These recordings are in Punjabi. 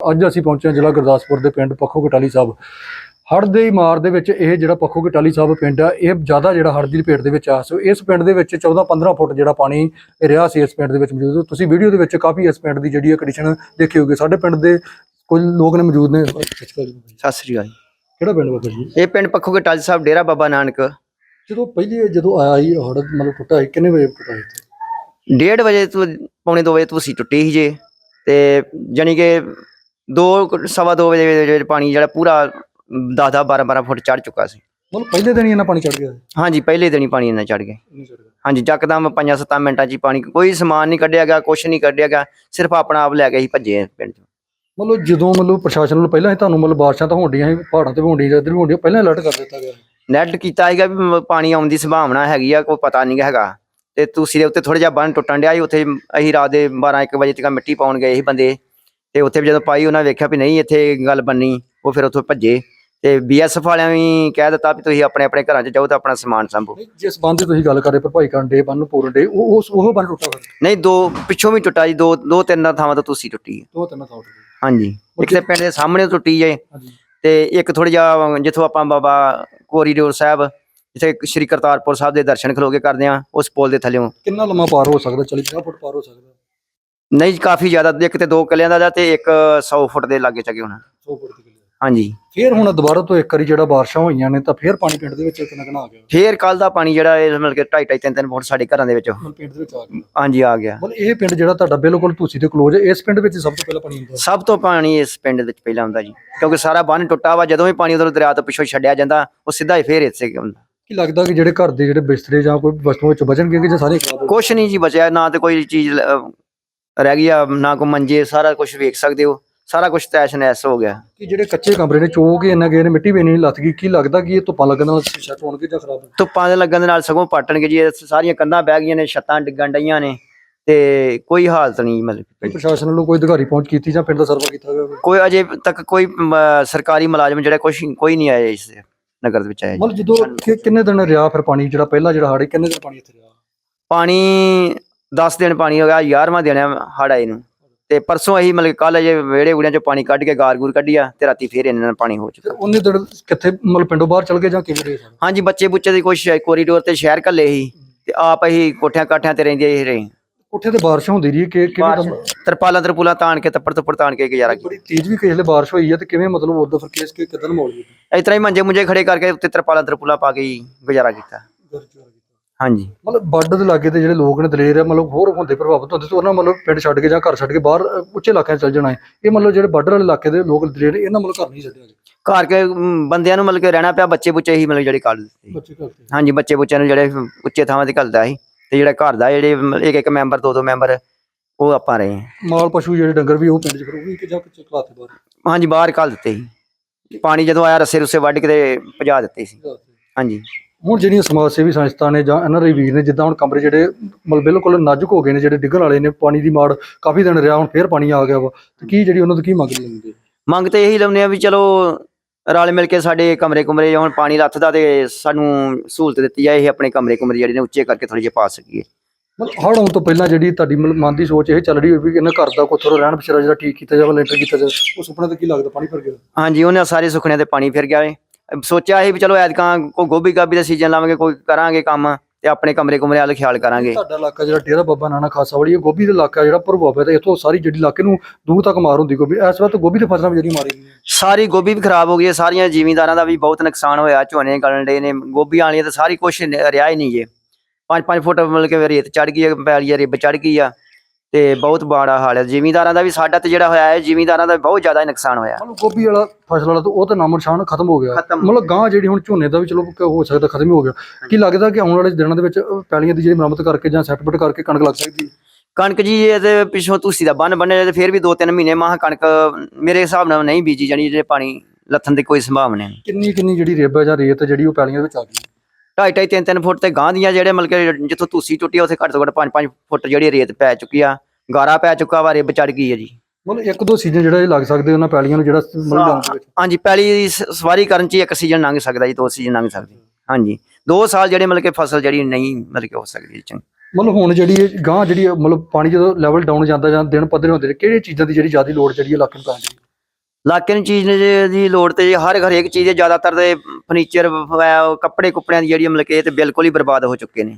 ਅੱਜ ਅਸੀਂ ਪਹੁੰਚੇ ਹਾਂ ਜ਼ਿਲ੍ਹਾ ਗੁਰਦਾਸਪੁਰ ਦੇ ਪਿੰਡ ਪੱਖੋ ਕਟਾਲੀ ਸਾਹਿਬ। ਹੜ੍ਹ ਦੇ ਹੀ ਮਾਰ ਦੇ ਵਿੱਚ ਇਹ ਜਿਹੜਾ ਪੱਖੋ ਕਟਾਲੀ ਸਾਹਿਬ ਪਿੰਡ ਆ ਇਹ ਜ਼ਿਆਦਾ ਜਿਹੜਾ ਹੜ੍ਹ ਦੀ ਲਪੇਟ ਦੇ ਵਿੱਚ ਆ। ਸੋ ਇਸ ਪਿੰਡ ਦੇ ਵਿੱਚ 14 15 ਫੁੱਟ ਜਿਹੜਾ ਪਾਣੀ ਰਿਹਾ ਸੀ ਇਸ ਪਿੰਡ ਦੇ ਵਿੱਚ ਮੌਜੂਦ। ਤੁਸੀਂ ਵੀਡੀਓ ਦੇ ਵਿੱਚ ਕਾਫੀ ਇਸ ਪਿੰਡ ਦੀ ਜਿਹੜੀ ਕੰਡੀਸ਼ਨ ਦੇਖੀ ਹੋਗੀ ਸਾਡੇ ਪਿੰਡ ਦੇ ਕੁਝ ਲੋਕ ਨੇ ਮੌਜੂਦ ਨੇ। ਸਤਿ ਸ੍ਰੀ ਅਕਾਲ। ਕਿਹੜਾ ਪਿੰਡ ਬਾਬਾ ਜੀ? ਇਹ ਪਿੰਡ ਪੱਖੋ ਕੇ ਟਾਲ ਸਾਹਿਬ ਡੇਰਾ ਬਾਬਾ ਨਾਨਕ। ਜਦੋਂ ਪਹਿਲੀ ਜਦੋਂ ਆਇਆ ਸੀ ਹੜ੍ਹ ਮਤਲਬ ਟੁੱਟਾ ਸੀ ਕਿੰਨੇ ਵਜੇ ਟੁੱਟਾ ਸੀ ਇੱਥੇ? ਡੇਢ ਵਜੇ ਤੋਂ ਪੌਣੇ 2 ਵਜੇ ਤੁਸੀਂ ਟੁੱਟੀ ਸੀ ਜੇ। ਤੇ ਜਾਣੀ ਕਿ 2 ਸਵਾ 2 ਵਜੇ ਦੇ ਵਿੱਚ ਪਾਣੀ ਜਿਹੜਾ ਪੂਰਾ 10 10 12 12 ਫੁੱਟ ਚੜ ਚੁੱਕਾ ਸੀ। ਮਤਲਬ ਪਹਿਲੇ ਦਿਨ ਹੀ ਇਹਨਾਂ ਪਾਣੀ ਚੜ ਗਿਆ ਸੀ? ਹਾਂਜੀ ਪਹਿਲੇ ਦਿਨ ਹੀ ਪਾਣੀ ਇੰਨਾ ਚੜ ਗਿਆ। ਨਹੀਂ। ਹਾਂਜੀ ਜੱਕਦਮ 5-7 ਮਿੰਟਾਂ 'ਚ ਹੀ ਪਾਣੀ ਕੋਈ ਸਮਾਨ ਨਹੀਂ ਕੱਢਿਆ ਗਿਆ ਕੁਛ ਨਹੀਂ ਕੱਢਿਆ ਗਿਆ ਸਿਰਫ ਆਪਣਾ ਆਪ ਲੈ ਕੇ ਹੀ ਭੱਜੇ ਪਿੰਡ 'ਚ। ਮਤਲਬ ਜਦੋਂ ਮਤਲਬ ਪ੍ਰਸ਼ਾਸਨ ਵੱਲੋਂ ਪਹਿਲਾਂ ਹੀ ਤੁਹਾਨੂੰ ਮਤਲਬ ਬਾਰਿਸ਼ਾਂ ਤਾਂ ਹੋਣਡੀਆਂ ਸੀ ਪਹਾੜਾਂ ਤੇ ਵੀ ਹੋਣਡੀਆਂ ਇੱਧਰ ਵੀ ਹੋਣਡੀਆਂ ਪਹਿਲਾਂ ਅਲਰਟ ਕਰ ਦਿੱਤਾ ਗਿਆ ਨੈਟ ਕੀਤਾ ਸੀਗਾ ਵੀ ਮ- ਪਾਣੀ ਆਉਣ ਦੀ ਸੰਭਾਵਨਾ ਹੈਗੀ ਆ ਕੋਈ ਪਤਾ ਨਹੀਂ ਹੈਗਾ। ਤੇ ਤੁਸੀਂ ਦੇ ਉੱਤੇ ਥੋੜਾ ਜਿਹਾ ਬੰਨ ਟੁੱਟਣ ਡਿਆ ਸੀ ਉੱਥੇ ਅਸੀਂ ਰਾਤ ਦੇ 12 1 ਵਜੇ ਤੱਕ ਮਿੱਟੀ ਪਾਉਣ ਗਏ ਸੀ ਬੰਦੇ। ਤੇ ਉੱਥੇ ਵੀ ਜਦੋਂ ਪਾਈ ਉਹਨਾਂ ਵੇਖਿਆ ਵੀ ਨਹੀਂ ਇੱਥੇ ਗੱਲ ਬੰਨੀ ਉਹ ਫਿਰ ਉੱਥੋਂ ਭੱਜੇ। ਤੇ ਬੀਐਸਐਫ ਵਾਲਿਆਂ ਵੀ ਕਹਿ ਦਿੱਤਾ ਵੀ ਤੁਸੀਂ ਆਪਣੇ ਆਪਣੇ ਘਰਾਂ 'ਚ ਜਾਓ ਤਾਂ ਆਪਣਾ ਸਮਾਨ ਸੰਭੋ। ਨਹੀਂ, ਜਿਸ ਬੰਦ ਦੀ ਤੁਸੀਂ ਗੱਲ ਕਰ ਰਹੇ ਭਰਪਾਈ ਕਰਨ ਦੇ ਬੰਨ ਨੂੰ ਪੂਰਨ ਦੇ ਉਹ ਉਸ ਉਹ ਬੰਨ ਟੁੱਟਾ ਨਹੀਂ ਦੋ ਪਿੱਛੋਂ ਵੀ ਟੁੱਟਾ ਜੀ ਦੋ ਦੋ ਤਿੰਨ ਥਾਵਾਂ ਤੋਂ ਤੁਸੀਂ ਟੁੱਟੀ ਹੈ। ਦੋ ਤਿੰਨ ਥਾਂ ਟੁੱਟੇ। ਹਾਂਜੀ ਇੱਕ ਤੇ ਪਿੰਡ ਦੇ ਸਾਹਮਣੇ ਟੁੱਟੀ ਜੇ। ਹਾਂਜੀ। ਤੇ ਇੱਕ ਥੋੜਾ ਜਿਹਾ ਜਿੱਥੋਂ ਆਪਾਂ ਬਾਬਾ ਕੋਰੀਡੋਰ ਸਾਹਿਬ ਜਿੱਥੇ ਸ਼੍ਰੀ ਕਰਤਾਰਪੁਰ ਸਾਹਿਬ ਦੇ ਦਰਸ਼ਨ ਖਲੋਗੇ ਕਰਦੇ ਆ ਉਸ ਪੁਲ ਦੇ ਥੱਲੇੋਂ ਕਿੰਨਾ ਲੰਮਾ ਪਾਰ ਹੋ ਸਕਦਾ 40 50 ਫੁੱਟ ਪਾਰ ਹੋ ਸਕਦਾ? ਨਹੀਂ ਕਾਫੀ ਜ਼ਿਆਦਾ ਇੱਕ ਤੇ ਦੋ ਕਿੱਲਿਆਂ ਦਾ ਤੇ ਇੱਕ 100 ਫੁੱਟ ਦੇ ਲਾਗੇ ਚੱਕੇ ਹੋਣਾ। 100 ਫੁੱਟ ਦੀ ਕਿਲੇ। ਹਾਂਜੀ। ਫਿਰ ਹੁਣ ਦੁਬਾਰਾ ਤੋਂ ਇੱਕ ਵਾਰੀ ਜਿਹੜਾ ਬਾਰਿਸ਼ਾਂ ਹੋਈਆਂ ਨੇ ਤਾਂ ਫਿਰ ਪਾਣੀ ਪਿੰਡ ਦੇ ਵਿੱਚ ਕਿੰਨਾ ਕਿੰਨਾ ਆ ਗਿਆ। ਫੇਰ ਕੱਲ ਦਾ ਪਾਣੀ ਜਿਹੜਾ ਇਹ ਮਤਲਬ ਕਿ 2.5 3 3 ਫੁੱਟ ਸਾਡੇ ਘਰਾਂ ਦੇ ਵਿੱਚ। ਮਤਲਬ ਪਿੰਡ ਦੇ ਵਿੱਚ ਆ ਗਿਆ। ਹਾਂਜੀ ਆ ਗਿਆ। ਮਤਲਬ ਇਹ ਪਿੰਡ ਜਿਹੜਾ ਤੁਹਾਡਾ ਬਿਲਕੁਲ ਤੁਸੀਂ ਤੇ ਕਲੋਜ਼ ਹੈ ਇਸ ਪਿੰਡ ਵਿੱਚ ਸਭ ਤੋਂ ਪਹਿਲਾਂ ਪਾਣੀ ਹੁੰਦਾ? ਸਭ ਤੋਂ ਪਾਣੀ ਇਸ ਪਿੰਡ ਵਿੱਚ ਪਹਿਲਾਂ ਆਉਂਦਾ ਜੀ ਕਿਉਂਕਿ ਸਾਰਾ ਬੰਨ ਟੁੱਟਾ ਵਾ ਜਦੋਂ ਵੀ ਪਾਣੀ ਉਧਰ ਦਰਿਆ ਤੋਂ ਪਿੱਛੋਂ ਛੱਡਿਆ ਜਾਂਦਾ ਉਹ ਸਿੱਧਾ ਹੀ ਫੇਰ ਇੱਥੇ ਆਉਂਦਾ। ਕੀ ਲੱਗਦਾ ਕਿ ਜਿਹੜੇ ਘਰ ਦੇ ਜਿਹੜੇ ਬਿਸਤਰੇ ਜਾਂ ਕੋਈ ਵਸਤੂਆਂ ਵਿੱਚ ਬਚਣਗੇ ਕਿ ਜਾਂ ਸਾਰੇ ਖਰਾਬ ਹੋ? ਕੁਛ ਨਹੀਂ ਜੀ ਬਚਿਆ ਨਾ ਤੇ ਕੋਈ ਚੀਜ਼ ਅਹ, ਰਹਿ ਗਈ ਆ ਨਾ ਕੋਈ ਮੰਜੇ ਸਾਰਾ ਕੁਝ ਵੇਖ ਸਕਦੇ ਹੋ ਸਾਰਾ ਕੁਝ ਤੈਸ਼ ਨੈਸ ਹੋ ਗਿਆ ਕਿ ਜਿਹੜੇ ਕੱਚੇ ਕਮਰੇ ਨੇ ਚੋਕ ਹੀ ਇੰਨਾ ਗਏ ਨੇ ਮਿੱਟੀ ਵੀ ਨਹੀਂ ਲੱਥ ਗਈ ਕੀ ਲੱਗਦਾ ਕਿ ਇਹ ਧੁੱਪਾਂ ਲੱਗਣ ਨਾਲ ਸ਼ੀਸ਼ਾ ਟੋਣਗੇ ਜਾਂ ਖਰਾਬ ਹੋਣਗੇ? ਧੁੱਪਾਂ ਦੇ ਲੱਗਣ ਦੇ ਨਾਲ ਸਗੋਂ ਪਾਟਣਗੇ ਜੀ ਇਹ ਸਾਰੀਆਂ ਕੰਧਾਂ ਬਹਿ ਗਈਆਂ ਨੇ ਛੱਤਾਂ ਡਿੱਗਣ ਡਈਆਂ ਨੇ ਤੇ ਕੋਈ ਹਾਲਤ ਨਹੀਂ ਮਤਲਬ ਕੀ ਪ੍ਰਸ਼ਾਸਨ ਵੱਲੋਂ ਕੋਈ ਅਧਿਕਾਰੀ ਪਹੁੰਚ ਕੀਤੀ ਜਾਂ ਪਿੰਡ ਦਾ ਸਰਵਾ ਕੀਤਾ ਗਿਆ? ਕੋਈ ਅਜੇ ਤੱਕ ਕੋਈ ਸਰਕਾਰੀ ਮੁਲਾਜ਼ਮ ਜਿਹੜਾ ਕੁਛ ਕੋਈ ਨਹੀਂ ਆਇਆ ਇਸ ਨਗਰ ਦੇ ਵਿੱਚ ਆਇਆ ਜੀ। ਮਤਲਬ ਜਦੋਂ ਕਿ- ਕਿੰਨੇ ਦਿਨ ਰਿਹਾ ਫਿਰ ਪਾਣੀ ਜਿਹੜਾ ਪਹਿਲਾ ਜਿਹੜਾ ਹਾੜੇ ਕਿੰਨੇ ਦਿਨ ਪਾਣੀ ਇੱਥੇ ਰਿਹਾ ਪਾਣੀ 10 ਦਿਨ ਪਾਣੀ ਹੋ ਗਿਆ 11ਵਾਂ ਦਿਨ ਹੜ ਆਏ ਨੂੰ। ਤੇ ਪਰਸੋਂ ਅਸੀਂ ਮਤਲਬ ਕੱਲ ਜੇ ਵਿਹੜੇ ਵੂੜਿਆਂ ਚੋਂ ਪਾਣੀ ਕੱਢ ਕੇ ਗਾਰ-ਗੂਰ ਕੱਢਿਆ ਤੇ ਰਾਤੀ ਫੇਰ ਇਹਨਾਂ ਨਾਲ ਪਾਣੀ ਹੋ ਚੁੱਕਾ। ਉਹਨੇ ਦਿਨ ਕਿੱਥੇ ਮਤਲਬ ਪਿੰਡੋਂ ਬਾਹਰ ਚਲ ਗਏ ਜਾਂ ਕਿਵੇਂ ਰਹੇ ਹਾਂਜੀ ਬੱਚੇ ਬੁੱਚੇ ਦੀ ਕੋਸ਼ਿਸ਼ ਹੈ ਕੋਰੀਡੋਰ ਤੇ ਸ਼ਹਿਰ ਘੱਲੇ ਸੀ ਤੇ ਆਪ ਅਸੀਂ ਕੋਠਿਆਂ ਕਾਠਿਆਂ ਤੇ ਰਹਿੰਦੇ ਹੀ ਰਹੇ। ਉੱਥੇ ਤੇ ਬਾਰਿਸ਼ ਹੁੰਦੀ ਰਹੀ ਕਿ ਕਿਵੇਂ ਤਰਪਾਲਾਂ ਤਰਪੂਲਾਂ ਤਾਣ ਕੇ ਤੱਪੜ ਤੁੱਪੜ ਤਾਣ ਕੇ ਗੁਜ਼ਾਰਾ ਕੀਤਾ ਬੜੀ ਤੇਜ਼ ਵੀ ਕਿਸੇ ਬਾਰਿਸ਼ ਹੋਈ ਹੈ ਤੇ ਕਿਵੇਂ ਮਤਲਬ ਉਦੋਂ ਫਿਰ ਕੇਸ ਕਿ ਕਿਦਾਂ ਮੋੜ ਗਈ ਇਸ ਤਰ੍ਹਾਂ ਹੀ ਮੰਜੇ ਮੁੰਜੇ ਖੜੇ ਕਰਕੇ ਉੱਤੇ ਤਰਪਾਲਾਂ ਤਰਪੂਲਾਂ ਪਾ ਕੇ ਹੀ ਗੁਜ਼ਾਰਾ ਕੀਤਾ। ਹਾਂਜੀ। ਮਤਲਬ ਬਾਰਡਰ ਦੇ ਲਾਗੇ ਤੇ ਜਿਹੜੇ ਲੋਕ ਨੇ ਦਲੇਰ ਆ ਮਤਲਬ ਹੋਰ ਹੁੰਦੇ ਪ੍ਰਭਾਵਿਤ ਹੁੰਦੇ ਤੇ ਉਹਨਾਂ ਮਤਲਬ ਪਿੰਡ ਛੱਡ ਕੇ ਜਾਂ ਘਰ ਛੱਡ ਕੇ ਬਾਹਰ ਅ, ਉੱਚੇ ਇਲਾਕਿਆਂ 'ਚ ਚਲ ਜਾਣਾ ਹੈ। ਇਹ ਮਤਲਬ ਜਿਹੜੇ ਬਾਰਡਰ ਵਾਲੇ ਇਲਾਕੇ ਦੇ ਲੋਕ ਦਲੇਰ ਨੇ, ਇਹਨਾਂ ਮਤਲਬ ਘਰ ਨਹੀਂ ਛੱਡਿਆ ਜੀ। ਘਰ ਕੇ ਮ, ਬੰਦਿਆਂ ਨੂੰ ਮਤਲਬ ਕਿ ਰਹਿਣਾ ਪਿਆ ਬੱਚੇ ਬੁੱਚੇ ਹੀ ਮਤਲਬ ਜਿਹੜੇ ਕੱਢ ਦਿੱਤੇ ਬੱਚੇ ਘਰ ਤੇ ਹਾਂਜੀ ਬੱਚੇ ਬੁੱਚਿਆਂ ਨੂੰ ਜਿਹੜੇ ਉੱਚੇ ਥਾਵਾਂ ਤੇ ਘੱਲਦਾ ਸੀ ਤੇ ਜਿਹੜਾ ਘਰ ਦਾ ਜਿਹੜੇ ਇੱਕ ਇੱਕ ਮੈਂਬਰ ਦੋ ਦੋ ਮੈਂਬਰ ਉਹ ਆਪਾਂ ਰਹੇ ਹਾਂ। ਮਾਲ ਪਸ਼ੂ ਜਿਹੜੇ ਡੰਗਰ ਵੀ ਉਹ ਪਿੰਡ 'ਚ ਫਿਰ ਉਹ ਵੀ ਕਿ ਜਾਂ ਕਿੱਥੇ ਘਲਾਤੇ ਬਾਹਰ। ਹਾਂਜੀ ਬਾਹਰ ਘੱਲ ਦਿੱਤੇ ਸੀ। ਪਾਣੀ ਜਦੋਂ ਆਇਆ ਰਸੇ ਰੁੱਸੇ ਵੱਢ ਕੇ ਤੇ ਭਜਾ ਦਿੱਤੇ ਸੀ। ਹਾਂਜੀ। ਹੁਣ ਜਿਹੜੀਆਂ ਸਮਾਜ ਸੇਵੀ ਸੰਸਥਾ ਨੇ ਜਾਂ ਐਨਆਰਆਈ ਵੀਰ ਨੇ ਜਿੱਦਾਂ ਹੁਣ ਕਮਰੇ ਜਿਹੜੇ ਮਤਲਬ ਬਿਲਕੁਲ ਨਾਜ਼ੁਕ ਹੋ ਗਏ ਨੇ ਜਿਹੜੇ ਡਿੱਗਣ ਵਾਲੇ ਨੇ ਪਾਣੀ ਦੀ ਮਾਰ ਕਾਫੀ ਦਿਨ ਰਿਹਾ ਹੁਣ ਫੇਰ ਪਾਣੀ ਆ ਗਿਆ ਵਾ। ਤੇ ਕੀ ਜਿਹੜੀ ਉਹਨਾਂ ਤੋਂ ਕੀ ਮੰਗ ਲੈਂਦੇ ਮੰਗ ਤੇ ਇਹੀ ਲਾਉਂਦੇ ਆ ਵੀ ਚਲੋ ਰਲ ਮਿਲ ਕੇ ਸਾਡੇ ਕਮਰੇ ਕੁਮਰੇ ਹੁਣ ਪਾਣੀ ਲੱਥਦਾ ਤੇ ਸਾਨੂੰ ਸਹੂਲਤ ਦਿੱਤੀ ਜਾਏ ਇਹ ਆਪਣੇ ਕਮਰੇ ਕੁਮਰੇ ਜਿਹੜੇ ਨੇ ਉੱਚੇ ਕਰਕੇ ਥੋੜੇ ਜਿਹੇ ਪਾ ਸਕੀਏ। ਮਤਲਬ ਹੜ੍ਹ ਆਉਣ ਤੋਂ ਪਹਿਲਾਂ ਜਿਹੜੀ ਤੁਹਾਡੀ ਮਨ ਦੀ ਸੋਚ ਇਹ ਚੱਲ ਰਹੀ ਹੋਈ ਵੀ ਇਹਨਾਂ ਘਰ ਦਾ ਕੋਈ ਥੋੜਾ ਰਹਿਣ ਬਸੇਰਾ ਜਿਹੜਾ ਠੀਕ ਕੀਤਾ ਜਾਵੇ ਲੈਂਟਰ ਕੀਤਾ ਜਾਵੇ ਉਹ ਸੁਪਨਾ ਤੇ ਕੀ ਲੱਗਦਾ ਪਾਣੀ ਭਰ ਗਿਆ? ਹਾਂਜੀ ਉਹਨਾਂ ਸਾਰੇ ਸੁਖਣਿਆਂ ਤੇ ਪਾਣੀ ਫਿਰ ਗਿਆ ਏ। ਸੋਚਿਆ ਸੀ ਵੀ ਚਲੋ ਐਤਕਾਂ ਕੋਈ ਗੋਭੀ ਗਾਭੀ ਦਾ ਸੀਜ਼ਨ ਲਾਵਾਂਗੇ ਕੋਈ ਕਰਾਂਗੇ ਕੰਮ ਤੇ ਆਪਣੇ ਕਮਰੇ ਕੁਮਰੇ ਵੱਲ ਖਿਆਲ ਕਰਾਂਗੇ। ਤੁਹਾਡਾ ਇਲਾਕਾ ਜਿਹੜਾ ਡੇਰਾ ਬਾਬਾ ਨਾਨਕ ਖਾਸਾ ਵਾਲੀ ਇਹ ਗੋਭੀ ਦਾ ਇਲਾਕਾ ਜਿਹੜਾ ਪ੍ਰਭਾਵਿਤ ਹੈ ਇੱਥੋਂ ਸਾਰੀ ਜਿਹੜੀ ਇਲਾਕੇ ਨੂੰ ਦੂਰ ਤੱਕ ਮਾਰ ਹੁੰਦੀ ਗੋਭੀ। ਇਸ ਵਾਰ ਤਾਂ ਗੋਭੀ ਦੇ ਫਸਲਾਂ ਵੀ ਜਿਹੜੀਆਂ ਮਾਰੀ ਗਈਆਂ। ਸਾਰੀ ਗੋਭੀ ਵੀ ਖਰਾਬ ਹੋ ਗਈ ਹੈ ਸਾਰੀਆਂ ਜ਼ਿਮੀਂਦਾਰਾਂ ਦਾ ਵੀ ਬਹੁਤ ਨੁਕਸਾਨ ਹੋਇਆ ਝੋਨੇ ਗਲਣ ਡੇ ਨੇ ਗੋਭੀ ਵਾਲੀਆਂ ਤਾਂ ਸਾਰੀ ਕੁਛ ਰਿਹਾ ਹੀ ਨਹੀਂ ਜੇ। 5-5 ਫੁੱਟ ਮਤਲਬ ਕਿ ਰੇਤ ਚੜ ਗਈ ਹੈ ਪੈਲੀ ਰਿਬ ਚੜ ਗਈ ਆ। ਤੇ ਬਹੁਤ ਬਾੜਾ ਹਾਲ ਹੈ। ਜ਼ਿਮੀਂਦਾਰਾਂ ਦਾ ਵੀ ਸਾਡਾ ਤੇ ਜਿਹੜਾ ਹੋਇਆ ਹੈ ਜ਼ਿਮੀਂਦਾਰਾਂ ਦਾ ਬਹੁਤ ਜ਼ਿਆਦਾ ਨੁਕਸਾਨ ਹੋਇਆ। ਮਤਲਬ ਗੋਭੀ ਵਾਲਾ ਫਸਲ ਵਾਲਾ ਤਾਂ ਉਹ ਤਾਂ ਨਾਮੋ ਨਿਸ਼ਾਨ ਖਤਮ ਹੋ ਗਿਆ। ਮਤਲਬ ਗਾਂ ਜਿਹੜੀ ਹੁਣ ਝੋਨੇ ਦਾ ਵੀ ਚਲੋ ਹੋ ਸਕਦਾ ਖਤਮ ਹੀ ਗਿਆ। ਕੀ ਲੱਗਦਾ ਕਿ ਆਉਣ ਵਾਲੇ ਦਿਨਾਂ ਦੇ ਵਿੱਚ ਪੈਲੀਆਂ ਦੀ ਜਿਹੜੀ ਮੁਰੰਮਤ ਕਰਕੇ ਜਾਂ ਸੈਟਮੈਂਟ ਕਰਕੇ ਕਣਕ ਲੱਗ ਸਕਦੀ ਹੈ? ਕਣਕ ਜੀ ਇਹ ਤੇ ਪਿੱਛੋਂ ਤੁਸੀਂ ਦਾ ਬੰਨ ਬੰਨਿਆ ਤੇ ਫਿਰ ਵੀ 2-3 ਮਹੀਨੇ ਮਾਹ ਕਣਕ ਮੇਰੇ ਹਿਸਾਬ ਨਾਲ ਨਹੀਂ ਬੀਜੀ ਜਾਣੀ ਜੇ ਪਾਣੀ ਲੱਥਣ ਦੀ ਕੋਈ ਸੰਭਾਵਨਾ ਨਹੀਂ। ਕਿੰਨੀ ਕਿੰਨੀ ਜਿਹੜੀ ਰੇਬਾ ਜਾਂ ਰੇਤ ਜਿਹੜੀ ਉਹ ਪੈਲੀਆਂ ਦੇ ਵਿੱਚ ਆ ਗਈ? ਢਾਈ ਢਾਈ ਤਿੰਨ ਤਿੰਨ ਫੁੱਟ ਤੇ ਗਾਂ ਦੀਆਂ ਜਿਹੜੇ ਮਤਲਬ ਕਿ ਜਿੱਥੋਂ ਤੁਸੀਂ ਟੁੱਟੀ ਆ, ਉੱਥੇ ਘੱਟ ਤੋਂ ਘੱਟ 5-5 ਫੁੱਟ ਜਿਹੜੀ ਰੇਤ ਪੈ ਚੁੱਕੀ ਆ ਗਾਰਾ ਪੈ ਚੁੱਕਾ ਵਾ ਰਿਬ ਚੜ ਗਈ ਹੈ ਜੀ। ਮਤਲਬ ਇੱਕ ਦੋ ਸੀਜ਼ਨ ਜਿਹੜਾ ਇਹ ਲੱਗ ਸਕਦੇ ਉਹਨਾਂ ਪੈਲੀਆਂ ਨੂੰ ਜਿਹੜਾ ਮਤਲਬ ਹਾਂਜੀ ਪਹਿਲੀ ਦੀ ਸਵਾਰੀ ਕਰਨ ਚ ਇੱਕ ਸੀਜ਼ਨ ਲੰਘ ਸਕਦਾ ਜੀ ਦੋ ਸੀਜ਼ਨ ਲੰਘ ਸਕਦੇ। ਹਾਂਜੀ ਦੋ ਸਾਲ ਜਿਹੜੇ ਮਤਲਬ ਕਿ ਫਸਲ ਜਿਹੜੀ ਨਹੀਂ ਮਤਲਬ ਕਿ ਹੋ ਸਕਦੀ ਚੰਗੀ। ਮਤਲਬ ਹੁਣ ਜਿਹੜੀ ਗਾਂ ਜਿਹੜੀ ਮਤਲਬ ਪਾਣੀ ਜਦੋਂ ਲੈਵਲ ਡਾਊਨ ਜਾਂਦਾ ਜਾਂ ਦਿਨ ਪੱਧਰੇ ਹੁੰਦੇ ਨੇ ਕਿਹੜੀਆਂ ਚੀਜ਼ਾਂ ਦੀ ਜਿਹੜੀ ਜ਼ਿਆਦਾ ਲੋੜ ਜਿਹੜੀ ਇਲਾਕੇ ਨੂੰ ਪੈਂਦੀ? ਇਲਾਕੇ ਨੂੰ ਚੀਜ਼ ਨੇ ਦੀ ਲੋੜ ਤੇ ਜੀ ਹਰ ਹਰੇਕ ਚੀਜ਼ ਦੇ ਜ਼ਿਆਦਾਤਰ ਦੇ ਫਰਨੀਚਰ ਕੱਪੜੇ ਕੁੱਪੜਿਆਂ ਦੀ ਜਿਹੜੀ ਮਤਲਬ ਕਿ ਇਹ ਤੇ ਬਿਲਕੁਲ ਹੀ ਬਰਬਾਦ ਹੋ ਚੁੱਕੇ ਨੇ।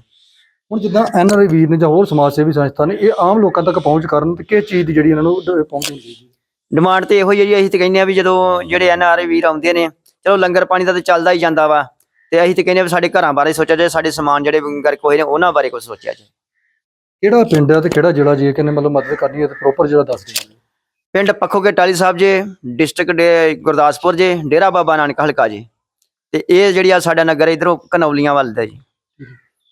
ਹੁਣ ਜਿੱਦਾਂ ਐਨਆਰਆਈ ਵੀਰ ਨੇ ਜਾਂ ਹੋਰ ਸਮਾਜ ਸੇਵੀ ਸੰਸਥਾ ਨੇ ਇਹ ਆਮ ਲੋਕਾਂ ਤੱਕ ਪਹੁੰਚ ਕਰਨ ਤੇ ਕਿਸ ਚੀਜ਼ ਦੀ ਜਿਹੜੀ ਇਹਨਾਂ ਨੂੰ ਡ- ਪਹੁੰਚਣੀ ਚਾਹੀਦੀ ਡਿਮਾਂਡ ਤੇ ਇਹੋ ਹੀ ਹੈ ਜੀ ਅਸੀਂ ਤੇ ਕਹਿੰਦੇ ਆ ਵੀ ਜਦੋਂ ਜਿਹੜੇ ਐਨਆਰਆਈ ਵੀਰ ਆਉਂਦੇ ਨੇ ਚਲੋ ਲੰਗਰ ਪਾਣੀ ਦਾ ਤੇ ਚੱਲਦਾ ਹੀ ਜਾਂਦਾ ਵਾ ਤੇ ਅਸੀਂ ਤੇ ਕਹਿੰਦੇ ਆ ਸਾਡੇ ਘਰਾਂ ਬਾਰੇ ਸੋਚਿਆ ਜਾਏ ਸਾਡੇ ਸਮਾਨ ਜਿਹੜੇ ਗਰ ਕੋਈ ਨੇ ਉਹਨਾਂ ਬਾਰੇ ਕੁਝ ਸੋਚਿਆ ਜਾਏ। ਕਿਹੜਾ ਪਿੰਡ ਹੈ ਤੇ ਕਿਹੜਾ ਜ਼ਿਲ੍ਹਾ ਜੇ ਕਿਨੇ ਮਤਲਬ ਮਦਦ ਕਰਨੀ ਹੈ ਤੇ ਪ੍ਰੋਪਰ ਜਿਹੜਾ ਦੱਸ ਦਿਓ। ਪਿੰਡ ਪੱਖੋਕੇ ਟਾਲੀ ਸਾਹਿਬ ਜੇ ਡਿਸਟ੍ਰਿਕਟ ਗੁਰਦਾਸਪੁਰ ਜੇ ਡੇਰਾ ਬਾਬਾ ਨਾਨਕ ਹਲਕਾ ਜੀ। ਤੇ ਇਹ ਜਿਹੜੀ ਆ ਸਾਡਾ ਨਗਰ ਇਧਰੋਂ ਕਨੌਲੀਆਂ ਵੱਲ ਦਾ ਜੀ।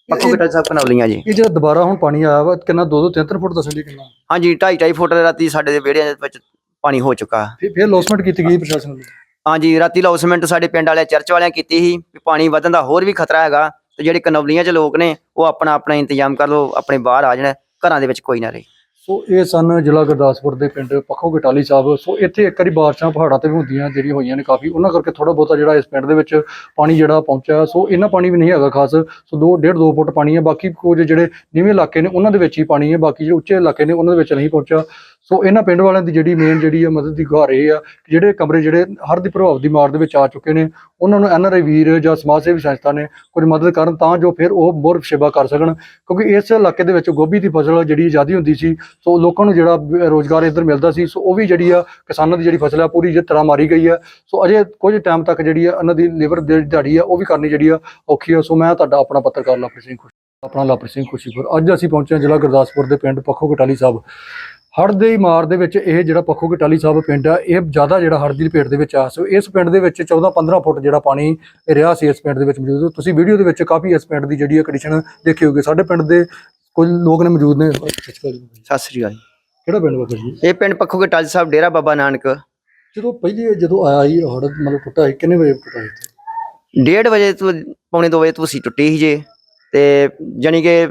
ਪੱਖੋਕੇ ਟਾਲੀ ਸਾਹਿਬ ਕਨੌਲੀਆਂ ਜੀ। ਇਹ ਜਿਹੜਾ ਦੁਬਾਰਾ ਹੁਣ ਪਾਣੀ ਆਇਆ ਵਾ ਕਿੰਨਾ 2-2 3 ਫੁੱਟ ਦੱਸਣ ਦੀ ਕਿੰਨਾ? ਹਾਂਜੀ 2.5 2.5 ਫੁੱਟ ਰਾਤੀ ਸਾਡੇ ਦੇ ਵਿਹੜਿਆਂ ਦੇ ਵਿੱਚ ਪਾਣੀ ਹੋ ਚੁੱਕਾ। ਫਿਰ ਫਿਰ ਲੌਸਮੈਂਟ ਕੀਤੀ ਗਈ ਪ੍ਰਸ਼ਾਸਨ ਵੱਲੋਂ? ਹਾਂਜੀ ਰਾਤੀ ਲੌਸਮੈਂਟ ਸਾਡੇ ਪਿੰਡ ਵਾਲਿਆਂ ਚਰਚ ਵਾਲਿਆਂ ਕੀਤੀ ਸੀ ਵੀ ਪਾਣੀ ਵਧਣ ਦਾ ਹੋਰ ਵੀ ਖਤਰਾ ਹੈਗਾ। ਤੇ ਜਿਹੜੇ ਕਨੌਲੀਆਂ 'ਚ ਲੋਕ ਨੇ ਉਹ ਆਪਣਾ ਆਪਣਾ ਇੰਤਜ਼ਾਮ ਕਰ ਲਓ ਆਪਣੇ ਬਾਹਰ ਆ ਜਾਣ ਘਰਾਂ ਦੇ ਵਿੱਚ ਕੋਈ ਨਾ ਰਹੇ। ਸੋ ਇਹ ਸਨ ਜ਼ਿਲ੍ਹਾ ਗੁਰਦਾਸਪੁਰ ਦੇ ਪਿੰਡ ਪੱਖੋ ਕਟਾਲੀ ਸਾਹਿਬ। ਸੋ ਇੱਥੇ ਇੱਕ ਵਾਰੀ ਬਾਰਿਸ਼ਾਂ ਪਹਾੜਾਂ ਤੇ ਵੀ ਹੁੰਦੀਆਂ ਜਿਹੜੀਆਂ ਹੋਈਆਂ ਨੇ ਕਾਫੀ। ਉਹਨਾਂ ਕਰਕੇ ਥੋੜਾ ਬਹੁਤਾ ਜਿਹੜਾ ਇਸ ਪਿੰਡ ਦੇ ਵਿੱਚ ਪਾਣੀ ਜਿਹੜਾ ਪਹੁੰਚਿਆ। ਸੋ ਇੰਨਾ ਪਾਣੀ ਵੀ ਨਹੀਂ ਹੈਗਾ ਖਾਸ। ਸੋ 2 1.5 2 ਫੁੱਟ ਪਾਣੀ ਹੈ। ਬਾਕੀ ਕੁਝ ਜਿਹੜੇ ਨੀਵੇਂ ਇਲਾਕੇ ਨੇ, ਉਹਨਾਂ ਦੇ ਵਿੱਚ ਹੀ ਪਾਣੀ ਹੈ। ਬਾਕੀ ਜਿਹੜੇ ਉੱਚੇ ਇਲਾਕੇ ਨੇ, ਉਹਨਾਂ ਦੇ ਵਿੱਚ ਨਹੀਂ ਪਹੁੰਚਿਆ। ਸੋ ਇਹਨਾਂ ਪਿੰਡ ਵਾਲਿਆਂ ਦੀ ਜਿਹੜੀ ਮੇਨ ਜਿਹੜੀ ਹੈ ਮਦਦ ਦੀ ਗੁਹਾਰ ਇਹ ਆ ਕਿ ਜਿਹੜੇ ਕਮਰੇ ਜਿਹੜੇ ਹਰ ਦੀ ਪ੍ਰਭਾਵ ਦੀ ਮਾਰ ਦੇ ਵਿੱਚ ਆ ਚੁੱਕੇ ਨੇ, ਉਹਨਾਂ ਨੂੰ ਐਨਆਰਆਈ ਵੀਰ ਜਾਂ ਸਮਾਜ ਸੇਵੀ ਸੰਸਥਾ ਨੇ ਕੁਝ ਮਦਦ ਕਰਨ ਤਾਂ ਜੋ ਫਿਰ ਉਹ ਮੋਰ ਸੇਵਾ ਕਰ ਸਕਣ, ਕਿਉਂਕਿ ਇਸ ਇਲਾਕੇ ਦੇ ਵਿੱਚ ਗੋਭੀ ਦੀ ਫਸਲ ਜਿਹੜੀ ਆਜ਼ਾਦੀ ਹੁੰਦੀ ਸੀ, ਸੋ ਲੋਕਾਂ ਨੂੰ ਜਿਹੜਾ ਬ- ਰੋਜ਼ਗਾਰ ਇੱਧਰ ਮਿਲਦਾ ਸੀ, ਸੋ ਉਹ ਵੀ ਜਿਹੜੀ ਆ ਕਿਸਾਨਾਂ ਦੀ ਜਿਹੜੀ ਫਸਲ ਆ ਪੂਰੀ ਜਿਸ ਤਰ੍ਹਾਂ ਮਾਰੀ ਗਈ ਆ। ਸੋ ਅਜੇ ਕੁਝ ਟਾਈਮ ਤੱਕ ਜਿਹੜੀ ਆ ਇਹਨਾਂ ਦੀ ਲੇਬਰ ਦੀ ਦਿਹਾੜੀ ਆ, ਉਹ ਵੀ ਕਰਨੀ ਜਿਹੜੀ ਆ ਔਖੀ ਆ। ਸੋ ਮੈਂ ਤੁਹਾਡਾ ਆਪਣਾ ਪੱਤਰਕਾਰ ਲਵਪ੍ਰੀਤ ਸਿੰਘ ਖੁਸ਼ੀ ਆਪਣਾ ਲਵਪ੍ਰੀਤ ਸਿੰਘ ਖੁਸ਼ੀਪੁਰ। ਅੱਜ ਅਸੀਂ ਪਹੁੰਚੇ ਹਾਂ ਜ਼ਿਲ੍ਹਾ ਗੁਰਦਾਸਪੁਰ ਦੇ ਪਿੰਡ ਪੱਖੋ ਕਟਾਲੀ ਸਾਹਿਬ। ਹੜ੍ਹ ਦੀ ਮਾਰ ਦੇ ਵਿੱਚ ਇਹ ਜਿਹੜਾ ਪੱਖੋ ਕਟਾਲੀ ਸਾਹਿਬ ਪਿੰਡ ਆ ਇਹ ਜ਼ਿਆਦਾ ਜਿਹੜਾ ਹੜ੍ਹ ਦੀ ਲਪੇਟ ਦੇ ਵਿੱਚ ਆ। ਸੋ ਇਸ ਪਿੰਡ ਦੇ ਵਿੱਚ 14 15 ਫੁੱਟ ਜਿਹੜਾ ਪਾਣੀ ਰਿਹਾ ਸੀ ਇਸ ਪਿੰਡ ਦੇ ਵਿੱਚ ਮੌਜੂਦ। ਤੁਸੀਂ ਵੀਡੀਓ ਦੇ ਵਿੱਚ ਕਾਫੀ ਇਸ ਪਿੰਡ ਦੀ ਜਿਹੜੀ ਕੰਡੀਸ਼ਨ ਦੇਖੀ ਹੋਗੀ ਸਾਡੇ ਪਿੰਡ ਦੇ ਕੁਝ ਲੋਕ ਨੇ ਮੌਜੂਦ ਨੇ। ਸਤਿ ਸ੍ਰੀ ਅਕਾਲ। ਕਿਹੜਾ ਪਿੰਡ ਬਾਬਾ ਜੀ? ਇਹ ਪਿੰਡ ਪੱਖੋਕੇ ਟਾਲੀ ਸਾਹਿਬ ਡੇਰਾ ਬਾਬਾ ਨਾਨਕ। ਜਦੋਂ ਪਹਿਲੀ ਜਦੋਂ ਆਇਆ ਸੀ ਹੜ੍ਹ ਮਤਲਬ ਟੁੱਟਾ ਸੀ ਕਿੰਨੇ ਵਜੇ ਟੁੱਟਾ ਸੀ ਇੱਥੇ? ਡੇਢ ਵਜੇ ਤੋਂ ਪੌਣੇ 2 ਵਜੇ ਤੁਸੀਂ ਟੁੱਟੀ ਸੀ ਜੇ। ਤੇ ਜਾਣੀ ਕਿ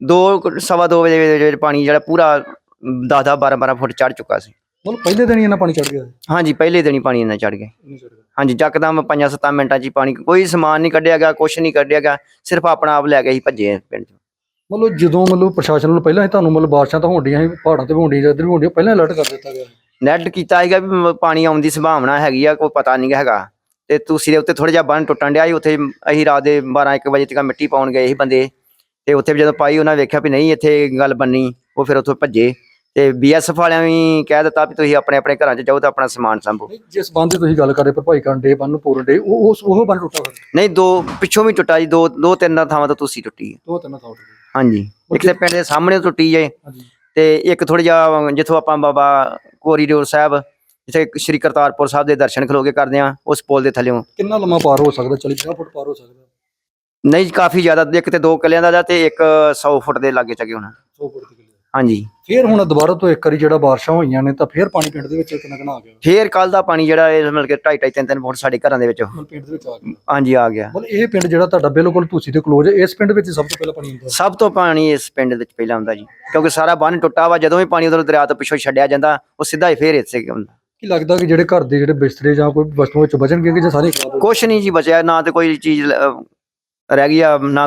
2 ਸਵਾ 2 ਵਜੇ ਦੇ ਵਿੱਚ ਪਾਣੀ ਜਿਹੜਾ ਪੂਰਾ 10 10 12 12 ਫੁੱਟ ਚੜ ਚੁੱਕਾ ਸੀ। ਮਤਲਬ ਪਹਿਲੇ ਦਿਨ ਹੀ ਇਹਨਾਂ ਪਾਣੀ ਚੜ ਗਿਆ ਹਾਂਜੀ ਪਹਿਲੇ ਦਿਨ ਹੀ ਪਾਣੀ ਇੰਨਾ ਚੜ ਗਿਆ। ਹਾਂਜੀ ਜੱਕਦਮ 5-7 ਮਿੰਟਾਂ 'ਚ ਹੀ ਪਾਣੀ ਕੋਈ ਸਮਾਨ ਨਹੀਂ ਕੱਢਿਆ ਗਿਆ ਕੁਛ ਨਹੀਂ ਕੱਢਿਆ ਗਿਆ ਸਿਰਫ ਆਪਣਾ ਆਪ ਲੈ ਕੇ ਹੀ ਭੱਜੇ ਪਿੰਡ 'ਚ। ਮਤਲਬ ਜਦੋਂ ਮਤਲਬ ਪ੍ਰਸ਼ਾਸਨ ਵੱਲੋਂ ਪਹਿਲਾਂ ਹੀ ਤੁਹਾਨੂੰ ਮਤਲਬ ਬਾਰਿਸ਼ਾਂ ਤਾਂ ਹੋਣਡੀਆਂ ਸੀ ਪਹਾੜਾਂ ਤੇ ਹੋਣਡੀਆਂ ਇੱਧਰ ਵੀ ਹੋਣਡੀਆਂ ਪਹਿਲਾਂ ਅਲਰਟ ਕਰ ਦਿੱਤਾ ਗਿਆ ਨੈਟ ਕੀਤਾ ਹੈਗਾ ਵੀ ਪਾਣੀ ਆਉਣ ਦੀ ਸੰਭਾਵਨਾ ਹੈਗੀ ਆ ਕੋਈ ਪਤਾ ਨਹੀਂ ਹੈਗਾ। ਤੇ ਤੁਸੀਂ ਦੇ ਉੱਤੇ ਥੋੜਾ ਜਿਹਾ ਬੰਨ ਟੁੱਟਣ ਡਿਆ ਸੀ ਉੱਥੇ ਅਸੀਂ ਰਾਤ ਦੇ 12 1 ਵਜੇ ਤੱਕ ਮਿੱਟੀ ਪਾਉਣ ਗਏ ਸੀ ਬੰਦੇ। ਤੇ ਉੱਥੇ ਵੀ ਜਦੋਂ ਪਾਈ ਉਹਨਾਂ ਵੇਖਿਆ ਵੀ ਨਹੀਂ ਇੱਥੇ ਗੱਲ ਬੰਨੀ। ਉਹ ਫਿਰ ਉੱਥੋਂ ਭੱਜੇ ਤੇ ਬੀਐਸਐਫ ਵਾਲਿਆਂ ਵੀ ਕਹਿ ਦਿੱਤਾ ਵੀ ਤੁਸੀਂ ਆਪਣੇ ਆਪਣੇ ਘਰਾਂ 'ਚ ਜਾਓ ਤਾਂ ਆਪਣਾ ਸਮਾਨ ਸੰਭੋ। ਨਹੀਂ, ਜਿਸ ਬੰਦ ਦੀ ਤੁਸੀਂ ਗੱਲ ਕਰ ਰਹੇ ਭਰਪਾਈ ਕਰਨ ਦੇ ਬੰਨ ਪੂਰਨ ਦੇ ਉਹ ਉਸ ਉਹ ਬੰਨ ਟੁੱਟਾ ਨਹੀਂ ਦੋ ਪਿੱਛੋਂ ਵੀ ਟੁੱਟਾ ਜੀ ਦੋ ਦੋ ਤਿੰਨ ਥਾਵਾਂ ਤੋਂ ਤੁਸੀਂ ਟੁੱਟੀ ਹੈ। ਦੋ ਤਿੰਨ ਥਾਂ ਟੁੱਟੇ। ਹਾਂਜੀ ਇੱਕ ਤੇ ਪਿੰਡ ਦੇ ਸਾਹਮਣੇ ਟੁੱਟੀ ਜੇ ਹਾਂਜੀ। ਤੇ ਇੱਕ ਥੋੜਾ ਜਿਹਾ ਜਿੱਥੋਂ ਆਪਾਂ ਬਾਬਾ ਕੋਰੀਡੋਰ ਸਾਹਿਬ ਜਿੱਥੇ ਸ਼੍ਰੀ ਕਰਤਾਰਪੁਰ ਸਾਹਿਬ ਦੇ ਦਰਸ਼ਨ ਖਲੋਗੇ ਕਰਦੇ ਆ ਉਸ ਪੁਲ ਦੇ ਥੱਲੇੋਂ ਕਿੰਨਾ ਲੰਮਾ ਪਾਰ ਹੋ ਸਕਦਾ? 40 50 ਫੁੱਟ ਪਾਰ ਹੋ ਸਕਦਾ? ਨਹੀਂ ਕਾਫੀ ਜ਼ਿਆਦਾ ਇੱਕ ਤੇ ਦੋ ਕਿੱਲਿਆਂ ਦਾ ਦਾ ਤੇ ਇੱਕ 100 ਫੁੱਟ ਦੇ ਲਾਗੇ ਚੱਗੇ ਹੋਣਾ। 100 ਫੁੱਟ ਦੀ ਕਿੱਲੇ। ਹਾਂਜੀ। ਫਿਰ ਹੁਣ ਦੁਬਾਰਾ ਤੋਂ ਇੱਕ ਵਾਰੀ ਜਿਹੜਾ ਬਾਰਿਸ਼ਾਂ ਹੋਈਆਂ ਨੇ ਤਾਂ ਫਿਰ ਪਾਣੀ ਪਿੰਡ ਦੇ ਵਿੱਚ ਕਿੰਨਾ ਕਿੰਨਾ ਆ ਗਿਆ। ਫੇਰ ਕੱਲ ਦਾ ਪਾਣੀ ਜਿਹੜਾ ਇਹ ਮਤਲਬ ਕਿ 2.5 3 3 ਫੁੱਟ ਸਾਡੇ ਘਰਾਂ ਦੇ ਵਿੱਚ। ਮਤਲਬ ਪਿੰਡ ਦੇ ਵਿੱਚ ਆ ਗਿਆ। ਹਾਂਜੀ ਆ ਗਿਆ। ਮਤਲਬ ਇਹ ਪਿੰਡ ਜਿਹੜਾ ਤੁਹਾਡਾ ਬਿਲਕੁਲ ਤੁਸੀਂ ਦੇ ਕਲੋਜ਼ ਇਸ ਪਿੰਡ ਵਿੱਚ ਸਭ ਤੋਂ ਪਹਿਲਾਂ ਪਾਣੀ ਹੁੰਦਾ ਸਭ ਤੋਂ ਪਾਣੀ ਇਸ ਪਿੰਡ ਵਿੱਚ ਪਹਿਲਾਂ ਆਉਂਦਾ ਜੀ। ਕਿਉਂਕਿ ਸਾਰਾ ਬੰਨ ਟੁੱਟਾ ਵਾ ਜਦੋਂ ਵੀ ਪਾਣੀ ਉਧਰ ਦਰਿਆ ਤੋਂ ਪਿੱਛੋਂ ਛੱਡਿਆ ਜਾਂਦਾ ਉਹ ਸਿੱਧਾ ਹੀ ਫੇਰ ਇੱਥੇ ਆਉਂਦਾ ਕੀ ਲੱਗਦਾ ਕਿ ਜਿਹੜੇ ਘਰ ਦੇ ਜਿਹੜੇ ਬਿਸਤਰੇ ਜਾਂ ਕੋਈ ਵਸਤੂਆਂ ਵਿੱਚ ਬਚਣਗੇ ਕਿ ਜਾਂ ਸਾਰੇ ਕੁਛ ਨਹੀਂ ਜੀ ਬਚਿਆ ਨਾ ਤੇ ਕੋਈ ਚੀਜ਼ ਰਹਿ ਗਈ ਆ ਨਾ